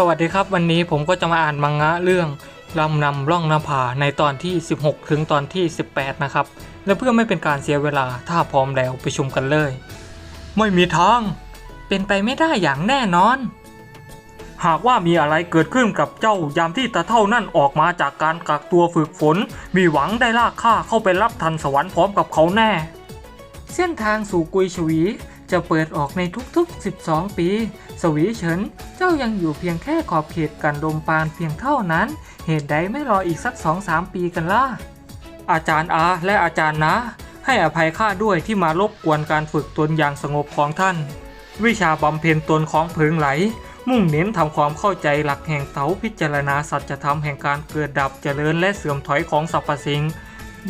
สวัสดีครับวันนี้ผมก็จะมาอ่านมังงะเรื่องลำนำร่องนภาในตอนที่ 16 ถึงตอนที่ 18 นะครับ และเพื่อไม่เป็นการเสียเวลาถ้าพร้อมแล้วไปชมกันเลย ไม่มีทาง เป็นไปไม่ได้อย่างแน่นอน หากว่ามีอะไรเกิดขึ้นกับเจ้ายามที่ตาเท่านั่นออกมาจากการกักตัวฝึกฝน มีหวังได้ลากข้าเข้าไปรับทันสวรรค์พร้อมกับเขาแน่ เส้นทางสู่กุยชวี จะเปิดออกในทุกๆ 12 ปี สวีเฉิน เจ้ายังอยู่เพียงแค่ขอบเขตกันลมปานเพียงเท่านั้น เหตุใดไม่รออีกสัก 2-3 ปีกันล่ะ อาจารย์อาและอาจารย์นะ ให้อภัยข้าด้วยที่มารบกวนการฝึกตนอย่างสงบของท่าน วิชาบำเพ็ญตนของเพิงไหล มุ่งเน้นทำความเข้าใจหลักแห่งเตาพิจารณาสัจธรรมแห่งการเกิดดับเจริญและเสื่อมถอยของสรรพสิ่ง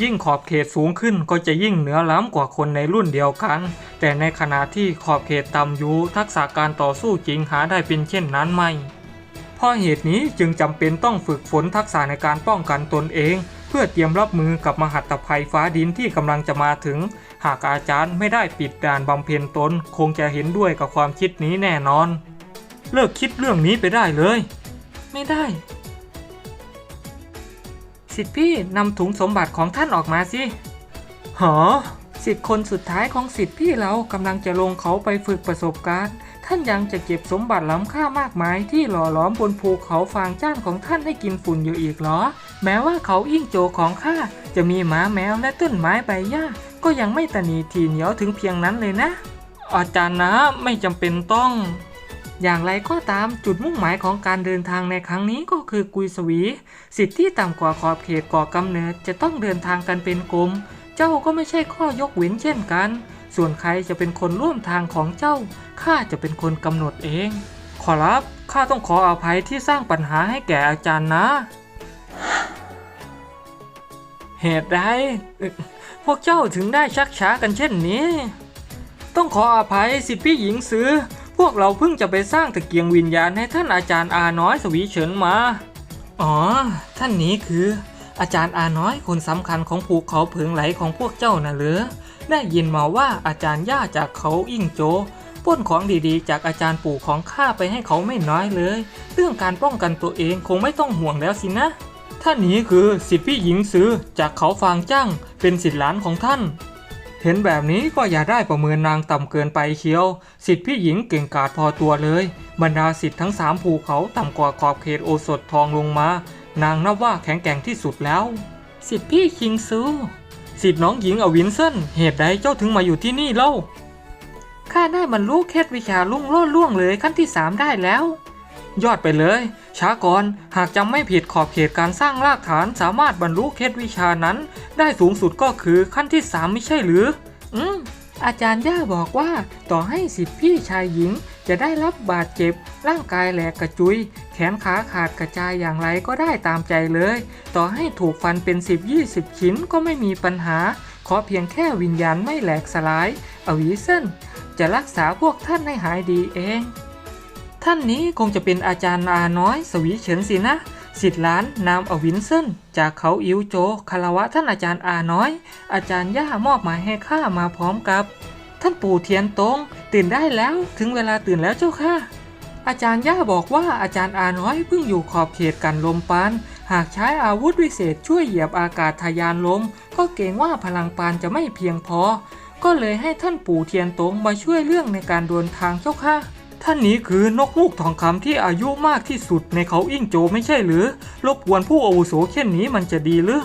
ยิ่งขอบเขตสูงขึ้นก็จะยิ่งเหนือล้ำกว่าคนในรุ่นเดียวกัน แต่ในขณะที่ขอบเขตต่ำอยู่ทักษะการต่อสู้จริงหาได้เป็นเช่นนั้นไม่ เพราะเหตุนี้จึงจำเป็นต้องฝึกฝนทักษะในการป้องกันตนเอง เพื่อเตรียมรับมือกับมหัตภัยฟ้าดินที่กำลังจะมาถึง หากอาจารย์ไม่ได้ปิดด่านบำเพ็ญตน คงจะเห็นด้วยกับความคิดนี้แน่นอน เลิกคิดเรื่องนี้ไปได้เลย ไม่ได้ สิทธิพี่นำถุงสมบัติของท่านออกมาสิหอสิทธิ์คนสุดท้ายของสิทธิพี่เรากำลังจะลงเขาไปฝึกประสบการณ์ ท่านยังจะเก็บสมบัติล้ำค่ามากมายที่หล่อหลอมบนภูเขาฟางจ้านของท่านให้กินฝุ่นอยู่อีกเหรอ แม้ว่าเขาอิ่งโจของข้าจะมีหมาแมวและต้นไม้ใบหญ้า ก็ยังไม่ตะหนีทีเหนียวถึงเพียงนั้นเลยนะ อาจารย์นะไม่จำเป็นต้อง อย่างไรก็ตามจุดมุ่งหมายของการเดินทางในครั้งนี้ก็คือกุยสวี สิทธิ์ที่ต่ำกว่าขอบเขตก่อกำเนิดจะต้องเดินทางกันเป็นกลม เจ้าก็ไม่ใช่ข้อยกเว้นเช่นกัน ส่วนใครจะเป็นคนร่วมทางของเจ้าข้าจะเป็นคนกำหนดเอง ขอรับข้าต้องขออภัยที่สร้างปัญหาให้แก่อาจารย์นะ เหตุใดพวกเจ้าถึงได้ชักช้ากันเช่นนี้ ต้องขออภัยสิพี่หญิงซื้อ พวกเราเพิ่งจะไปสร้างตะเกียงวิญญาณให้ท่านอาจารย์อาน้อยสวีเฉินมา อ๋อ ท่านนี้คือ อาจารย์อาน้อยคนสำคัญของภูเขาเผิงไหลของพวกเจ้าน่ะเหรือได้ยินมาว่าอาจารย์ย่าจากเขาอิ่งโจป้นของดีๆ จากอาจารย์ปู่ของข้าไปให้เขาไม่น้อยเลย เรื่องการป้องกันตัวเองคงไม่ต้องห่วงแล้วสินะ ท่านนี้คือสิทธิพี่หญิงซื้อจากเขาฟางจ้างเป็นสิทธิหลานของท่าน เห็นแบบนี้ก็อย่าได้ประเมินนางต่ำเกินไปเชียว สิทธิพี่หญิงเก่งกาจพอตัวเลย บรรดาสิทธิ์ทั้งสามภูเขาต่ำกว่าขอบเขตโอสถทองลงมา นางนับว่าแข็งแกร่งที่สุดแล้ว สิทธิพี่คิงซูสิทธิน้องหญิงอวินเซนเหตุใดเจ้าถึงมาอยู่ที่นี่เล่าข้าได้บรรลุเคล็ดวิชาลุ่งโลดล่วงเลยขั้นที่สามได้แล้ว ยอดไปเลย ช้าก่อนหากจำไม่ผิดขอบเขตการสร้างรากฐานสามารถบรรลุเคล็ดวิชานั้น ได้สูงสุดก็คือขั้นที่สามไม่ใช่หรือ อืมอาจารย์ย่าบอกว่าต่อให้สิทธิพี่ชายหญิงจะได้รับบาดเจ็บ ร่างกายแหลกกระจุย แขนขาขาดกระจายอย่างไรก็ได้ตามใจเลย ต่อให้ถูกฟันเป็น 10-20 ชิ้นก็ไม่มีปัญหา ขอเพียงแค่วิญญาณไม่แหลกสลาย อวีเซนจะรักษาพวกท่านให้หายดีเอง ท่านนี้คงจะเป็นอาจารย์อาน้อยสวีเฉินสินะสิทธิ์ล้านนามอวินเซนจากเขาอิวโจคารวะท่านอาจารย์อาน้อย อาจารย์ย่ามอบหมายให้ข้ามาพร้อมกับ ท่านปู่เทียนตงตื่นได้แล้วถึงเวลาตื่นแล้วเจ้าค่ะ อาจารย์ย่าบอกว่าอาจารย์อาน้อยเพิ่งอยู่ขอบเขตกันลมปาน หากใช้อาวุธวิเศษช่วยเหยียบอากาศทะยานลม ก็เกรงว่าพลังปานจะไม่เพียงพอ ก็เลยให้ท่านปู่เทียนตงมาช่วยเรื่องในการเดินทางเจ้าค่ะ ท่านนี้คือนกฮูกทองคำที่อายุมากที่สุดในเขาอิ่งโจไม่ใช่หรือ รบกวนผู้อาวุโสเช่นนี้มันจะดีหรือ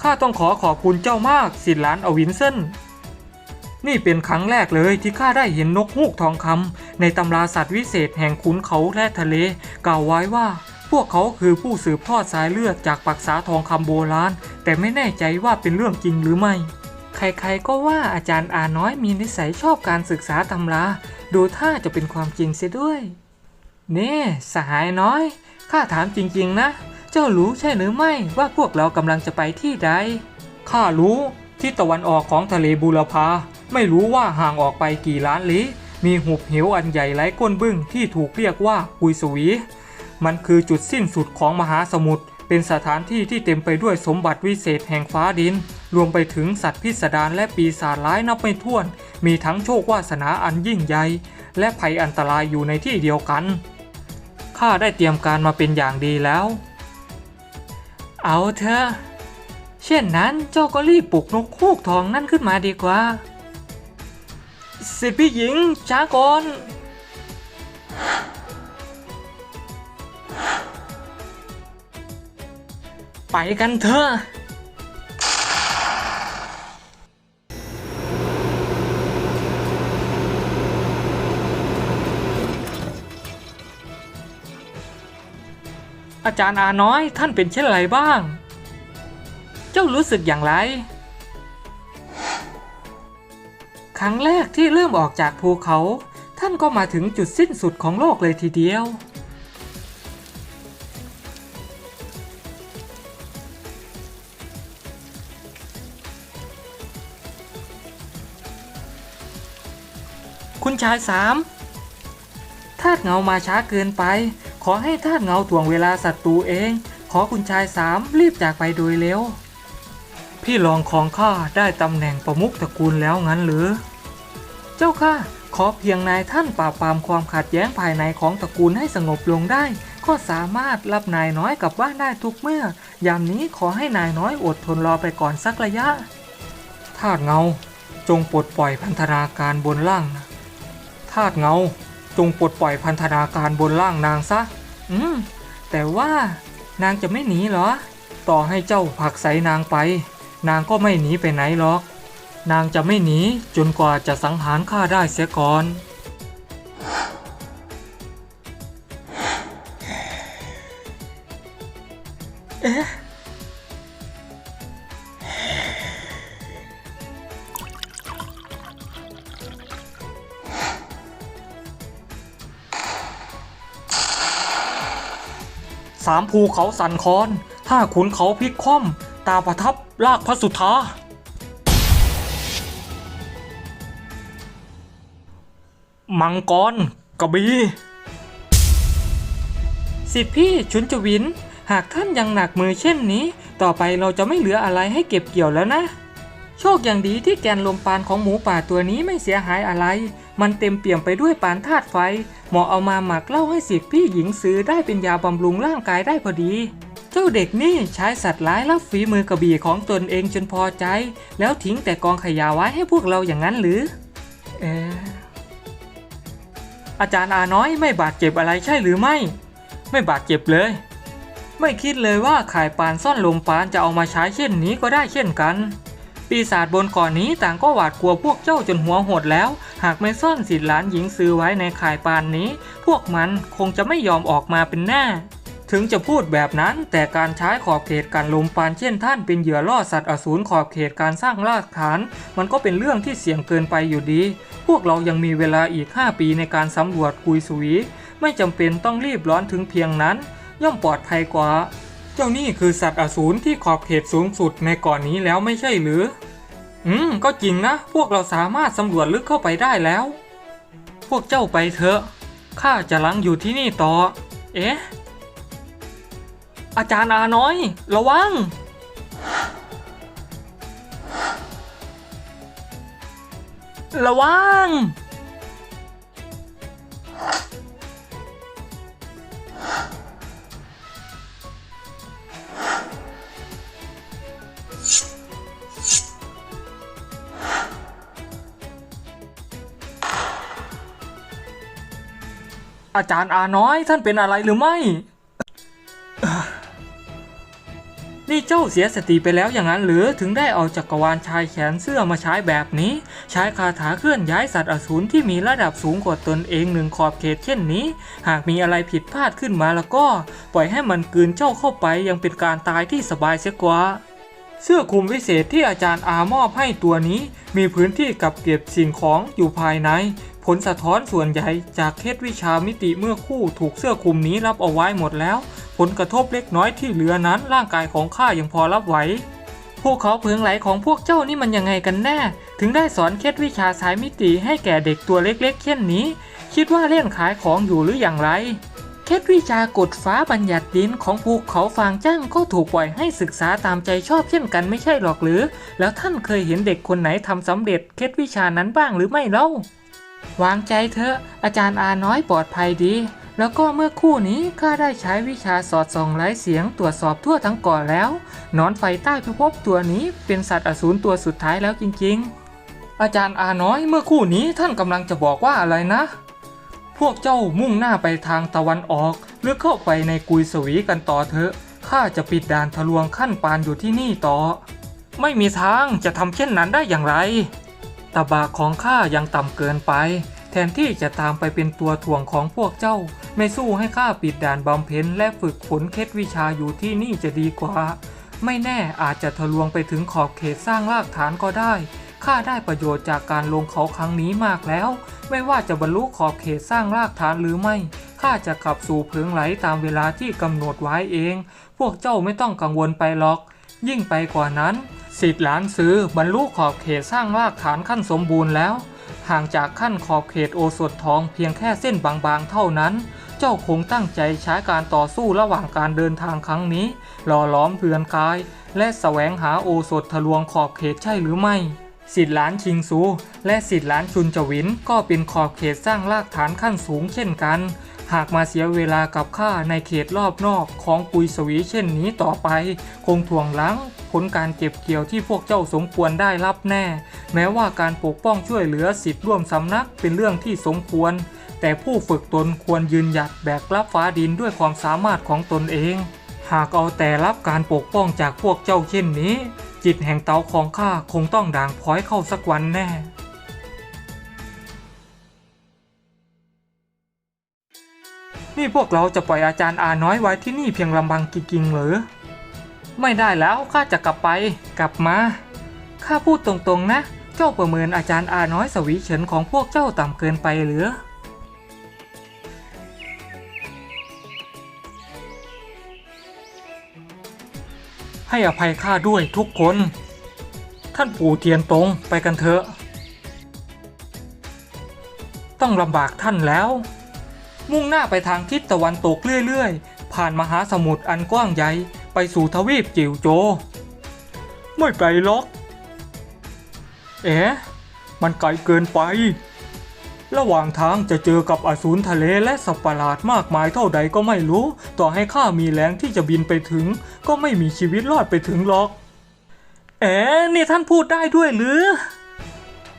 ข้าต้องขอขอบคุณเจ้ามากสิทธิหลานอวินเซนนี่เป็นครั้งแรกเลยที่ข้าได้เห็นนกฮูกทองคำในตำราสัตว์วิเศษแห่งขุนเขาและทะเล กล่าวไว้ว่า พวกเขาคือผู้สืบทอดสายเลือดจากปักษาทองคำโบราณ แต่ไม่แน่ใจว่าเป็นเรื่องจริงหรือไม่ ใครๆก็ว่าอาจารย์อาน้อยมีนิสัยชอบการศึกษาตำรา ดูท่าจะเป็นความจริงเสียด้วยนี่สหายน้อย ข้าถามจริงๆนะ เจ้ารู้ใช่หรือไม่ว่าพวกเรากำลังจะไปที่ใด ข้ารู้ที่ตะวันออกของทะเลบูรพา ไม่รู้ว่าห่างออกไปกี่ล้านลี้ มีหุบเหวอันใหญ่ไร้ก้นบึ้งที่ถูกเรียกว่ากุยสวี มันคือจุดสิ้นสุดของมหาสมุทร เป็นสถานที่ที่เต็มไปด้วยสมบัติวิเศษแห่งฟ้าดิน รวมไปถึงสัตว์พิสดารและปีศาจร้ายนับไม่ถ้วน มีทั้งโชควาสนาอันยิ่งใหญ่ และภัยอันตรายอยู่ในที่เดียวกัน ข้าได้เตรียมการมาเป็นอย่างดีแล้ว เอาเถอะ เช่นนั้นเจ้าก็รีบปลุกนกคูกทองนั่นขึ้นมาดีกว่า สิพี่หญิงช้าก่อนไปกันเถอะ อาจารย์อาน้อยท่านเป็นเช่นไรบ้าง เจ้ารู้สึกอย่างไร ครั้งแรกที่เริ่มออกจากภูเขา ท่านก็มาถึงจุดสิ้นสุดของโลกเลยทีเดียว คุณชายสามธาตุเงามาช้าเกินไป ขอให้ธาตุเงาถ่วงเวลาศัตรูเอง ขอคุณชายสามรีบจากไปโดยเร็ว พี่รองของข้าได้ตำแหน่งประมุขตระกูลแล้วงั้นหรือ เจ้าค่ะขอเพียงนายท่านปราบปรามความขัดแย้งภายในของตระกูลให้สงบลงได้ ก็สามารถรับนายน้อยกลับบ้านได้ทุกเมื่อ ยามนี้ขอให้นายน้อยอดทนรอไปก่อนสักระยะธาตุเงา จงปลดปล่อยพันธนาการบนล่างนะธาตุเงา จงปลดปล่อยพันธนาการบนล่างนางซะ อืม แต่ว่านางจะไม่หนีเหรอ ต่อให้เจ้าผลักใสนางไป นางก็ไม่หนีไปไหนหรอก นางจะไม่หนีจนกว่าจะสังหารข้าได้เสียก่อนเอ๊ะามภูเขาสันคอนห้าขุนเขาพลิกคว่ำตาประทับลากพระสุธามังกรกระบี่สิทธิพี่ชุนจวิน หากท่านยังหนักมือเช่นนี้ ต่อไปเราจะไม่เหลืออะไรให้เก็บเกี่ยวแล้วนะ โชคอย่างดีที่แกนลมปานของหมูป่าตัวนี้ไม่เสียหายอะไร มันเต็มเปี่ยมไปด้วยปานธาตุไฟเหมาะเอามาหมักเล้าให้สิทธิพี่หญิงซื้อได้เป็นยาบำรุงร่างกายได้พอดี เจ้าเด็กนี่ใช้สัตว์ร้ายรับฝีมือกระบี่ของตนเองจนพอใจ แล้วทิ้งแต่กองขยะไว้ให้พวกเราอย่างนั้นหรือ เอออาจารย์อาน้อยไม่บาดเจ็บอะไรใช่หรือไม่ ไม่บาดเจ็บเลย ไม่คิดเลยว่าข่ายปานซ่อนลมปานจะเอามาใช้เช่นนี้ก็ได้เช่นกัน ปีศาจบนก่อนนี้ต่างก็หวาดกลัวพวกเจ้าจนหัวหดแล้ว หากไม่ซ่อนสิทธิหลานหญิงซื้อไว้ในข่ายปานนี้ พวกมันคงจะไม่ยอมออกมาเป็นแน่ถึงจะพูดแบบนั้นแต่การใช้ขอบเขตการลมปานเช่นท่านเป็นเหยื่อล่อสัตว์อสูรขอบเขตการสร้างรากฐาน มันก็เป็นเรื่องที่เสี่ยงเกินไปอยู่ดี พวกเรายังมีเวลาอีก 5 ปีในการสำรวจกุยสวี ไม่จำเป็นต้องรีบร้อนถึงเพียงนั้น ย่อมปลอดภัยกว่า เจ้านี่คือสัตว์อสูรที่ขอบเขตสูงสุดในก่อนนี้แล้วไม่ใช่หรือ อืม ก็จริงนะ พวกเราสามารถสำรวจลึกเข้าไปได้แล้ว พวกเจ้าไปเถอะ ข้าจะลังอยู่ที่นี่ต่อ เอ๊ะ อาจารย์อาน้อย ระวัง ระวัง อาจารย์อาน้อยท่านเป็นอะไรหรือไม่ นี่เจ้าเสียสติไปแล้วอย่างนั้นหรือถึงได้เอาจักรวาลชายแขนเสื้อมาใช้แบบนี้ ใช้คาถาเคลื่อนย้ายสัตว์อสูรที่มีระดับสูงกว่าตนเองหนึ่งขอบเขตเช่นนี้ หากมีอะไรผิดพลาดขึ้นมาแล้วก็ ปล่อยให้มันกืนเจ้าเข้าไปยังเป็นการตายที่สบายเสียกว่า เสื้อคลุมวิเศษที่อาจารย์อามอบให้ตัวนี้ มีพื้นที่กับเก็บสิ่งของอยู่ภายใน ผลสะท้อนส่วนใหญ่จากเคล็ดวิชามิติเมื่อคู่ถูกเสื้อคลุมนี้รับเอาไว้หมดแล้ว ผลกระทบเล็กน้อยที่เหลือนั้นร่างกายของข้ายังพอรับไหวพวกเขาเพิงไหลของพวกเจ้านี่มันยังไงกันแน่ ถึงได้สอนเคล็ดวิชาสายมิติให้แก่เด็กตัวเล็กๆเช่นนี้ คิดว่าเล่นขายของอยู่หรืออย่างไร เคล็ดวิชากดฟ้าบัญญัติดินของภูเขาฟางจ้างก็ถูกปล่อยให้ศึกษาตามใจชอบเช่นกันไม่ใช่หรอกหรือ แล้วท่านเคยเห็นเด็กคนไหนทำสำเร็จเคล็ดวิชานั้นบ้างหรือไม่เล่าวางใจเถอะอาจารย์อาน้อยปลอดภัยดี แล้วก็เมื่อคู่นี้ข้าได้ใช้วิชาสอดส่องไร้เสียงตรวจสอบทั่วทั้งเก่อนแล้ว นอนไฟใต้พิภพตัวนี้เป็นสัตว์อสูรตัวสุดท้ายแล้วจริงๆ อาจารย์อาน้อยเมื่อคู่นี้ท่านกำลังจะบอกว่าอะไรนะ พวกเจ้ามุ่งหน้าไปทางตะวันออกหรือเข้าไปในกุยสวีกันต่อเถอะ ข้าจะปิดด่านทะลวงขั้นปานอยู่ที่นี่ต่อ ไม่มีทางจะทำเช่นนั้นได้อย่างไร ตะบาของข้ายังต่ำเกินไป แทนที่จะตามไปเป็นตัวถ่วงของพวกเจ้า ไม่สู้ให้ข้าปิดด่านบำเพ็ญและฝึกฝนเคล็ดวิชาอยู่ที่นี่จะดีกว่า ไม่แน่อาจจะทะลวงไปถึงขอบเขตสร้างรากฐานก็ได้ ข้าได้ประโยชน์จากการลงเขาครั้งนี้มากแล้ว ไม่ว่าจะบรรลุขอบเขตสร้างรากฐานหรือไม่ข้าจะขับสู่เพิงไหลตามเวลาที่กำหนดไว้เอง พวกเจ้าไม่ต้องกังวลไปหรอก ยิ่งไปกว่านั้น สิทธิ์หลานซื้อบรรลุขอบเขตสร้างรากฐานขั้นสมบูรณ์แล้ว ห่างจากขั้นขอบเขตโอสถทองเพียงแค่เส้นบางๆ เท่านั้น เจ้าคงตั้งใจใช้การต่อสู้ระหว่างการเดินทางครั้งนี้หล่อหล้อมเรือนกาย และแสวงหาโอสถทะลวงขอบเขตใช่หรือไม่ สิทธิ์หลานชิงซู และสิทธิ์หลานชุนจวิน ก็เป็นขอบเขตสร้างรากฐานขั้นสูงเช่นกัน หากมาเสียเวลากับข้าในเขตรอบนอกของกุยสวีเช่นนี้ต่อไป คงถ่วงลังผลการเก็บเกี่ยวที่พวกเจ้าสมควรได้รับแน่ แม้ว่าการปกป้องช่วยเหลือสิทธิ์ร่วมสำนักเป็นเรื่องที่สมควร แต่ผู้ฝึกตนควรยืนหยัดแบกรับฟ้าดินด้วยความสามารถของตนเอง หากเอาแต่รับการปกป้องจากพวกเจ้าเช่นนี้ จิตแห่งเตาของข้าคงต้องด่างพร้อยเข้าสักวันแน่นี่พวกเราจะปล่อยอาจารย์อาน้อยไว้ที่นี่เพียงลำพังกิงหรือ ไม่ได้แล้วข้าจะกลับไป กลับมาข้าพูดตรงๆนะ เจ้าประเมินอาจารย์อาน้อยสวีเฉินของพวกเจ้าต่ำเกินไปหรือ ให้อภัยข้าด้วยทุกคน ท่านปู่เทียนตงไปกันเถอะ ต้องลำบากท่านแล้ว มุ่งหน้าไปทางทิศตะวันตกเรื่อยๆ ผ่านมหาสมุทรอันกว้างใหญ่ไปสู่ทวีปจิ๋วโจ ไม่ไกลหรอก เอ๊ะมันไกลเกินไป ระหว่างทางจะเจอกับอสูรทะเลและสัตว์ประหลาดมากมายเท่าใดก็ไม่รู้ ต่อให้ข้ามีแรงที่จะบินไปถึง ก็ไม่มีชีวิตรอดไปถึงหรอก เอ๊ะนี่ท่านพูดได้ด้วยหรือ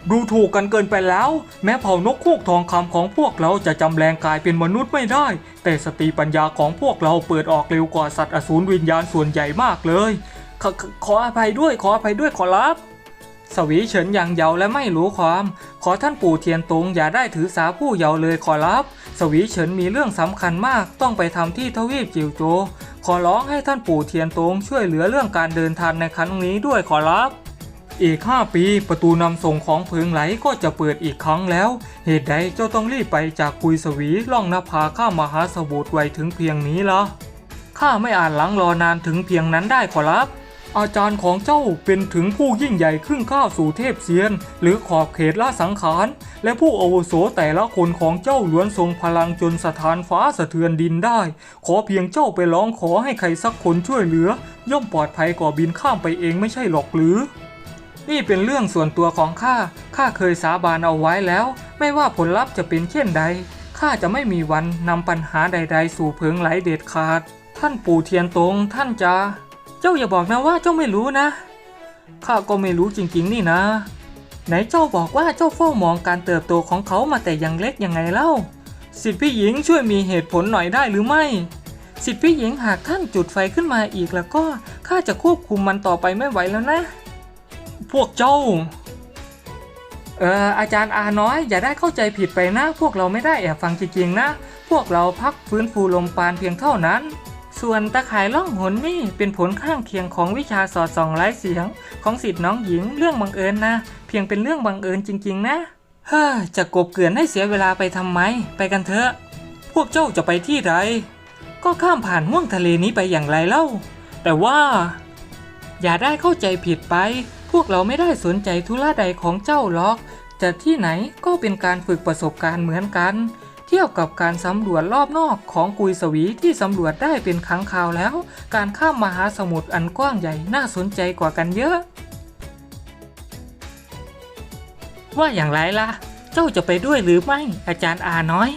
ดูถูกกันเกินไปแล้ว แม้เผ่านกคูกทองคำของพวกเราจะจำแรงกายเป็นมนุษย์ไม่ได้ แต่สติปัญญาของพวกเราเปิดออกเร็วกว่าสัตว์อสูรวิญญาณส่วนใหญ่มากเลยขขขออภัยด้วยขออภัยด้วยขอรับ สวีเฉินอย่างเยาและไม่รู้ความ ขอท่านปู่เทียนตงอย่าได้ถือสาผู้เยาเลยขอรับ สวีเฉินมีเรื่องสำคัญมากต้องไปทำที่ทวีปจิวโจ ขอร้องให้ท่านปู่เทียนตงช่วยเหลือเรื่องการเดินทางในครั้งนี้ด้วยขอรับอีก 5 ปีประตูนำส่งของเพิงไหลก็จะเปิดอีกครั้งแล้ว เหตุใดเจ้าต้องรีบไปจากกุยสวีล่องนภาข้ามหาสมุทรไวถึงเพียงนี้ละข้าไม่อาจหลังรอนานถึงเพียงนั้นได้ขอรับ อาจารย์ของเจ้าเป็นถึงผู้ยิ่งใหญ่ครึ่งข้าสู่เทพเซียน หรือขอบเขตละสังขาร และผู้อาวุโสแต่ละคนของเจ้าล้วนทรงพลังจนสถานฟ้าสะเทือนดินได้ ขอเพียงเจ้าไปร้องขอให้ใครสักคนช่วยเหลือ ย่อมปลอดภัยกว่าบินข้ามไปเองไม่ใช่หรอกหรือ นี่เป็นเรื่องส่วนตัวของข้าข้าเคยสาบานเอาไว้แล้ว ไม่ว่าผลลัพธ์จะเป็นเช่นใดข้าจะไม่มีวันนำปัญหาใด ๆ สู่เพิงไหลเด็ดขาด ท่านปู่เทียนตงท่านจะ เจ้าอย่าบอกนะว่าเจ้าไม่รู้นะ ข้าก็ไม่รู้จริงๆนี่นะ ไหนเจ้าบอกว่าเจ้าเฝ้ามองการเติบโตของเขามาแต่ยังเล็กยังไงเล่า สิทธิพี่หญิงช่วยมีเหตุผลหน่อยได้หรือไม่ สิทธิพี่หญิงหากท่านจุดไฟขึ้นมาอีกแล้วก็ข้าจะควบคุมมันต่อไปไม่ไหวแล้วนะ พวกเจ้า เอออาจารย์อาน้อยอย่าได้เข้าใจผิดไปนะ พวกเราไม่ได้แอบฟังจริงๆนะ พวกเราพักฟื้นฟูลมปานเพียงเท่านั้น ส่วนตะข่ายล่องหนนี่เป็นผลข้างเคียงของวิชาสอดส่องไร้เสียง ของสิทธิ์น้องหญิงเรื่องบังเอิญนะ เพียงเป็นเรื่องบังเอิญจริง ๆ นะเฮ้อจะกบเกลื่อนให้เสียเวลาไปทำไม ไปกันเถอะ พวกเจ้าจะไปที่ใดก็ข้ามผ่านห่วงทะเลนี้ไปอย่างไรเล่า แต่ว่า อย่าได้เข้าใจผิดไป พวกเราไม่ได้สนใจธุระใดของเจ้าหรอกจะที่ไหนก็เป็นการฝึกประสบการณ์เหมือนกัน เทียบกับการสำรวจรอบนอกของกุยสวีที่สำรวจได้เป็นครั้งคราวแล้ว การข้ามมหาสมุทรอันกว้างใหญ่น่าสนใจกว่ากันเยอะ ว่าอย่างไรล่ะ เจ้าจะไปด้วยหรือไม่อาจารย์อาน้อย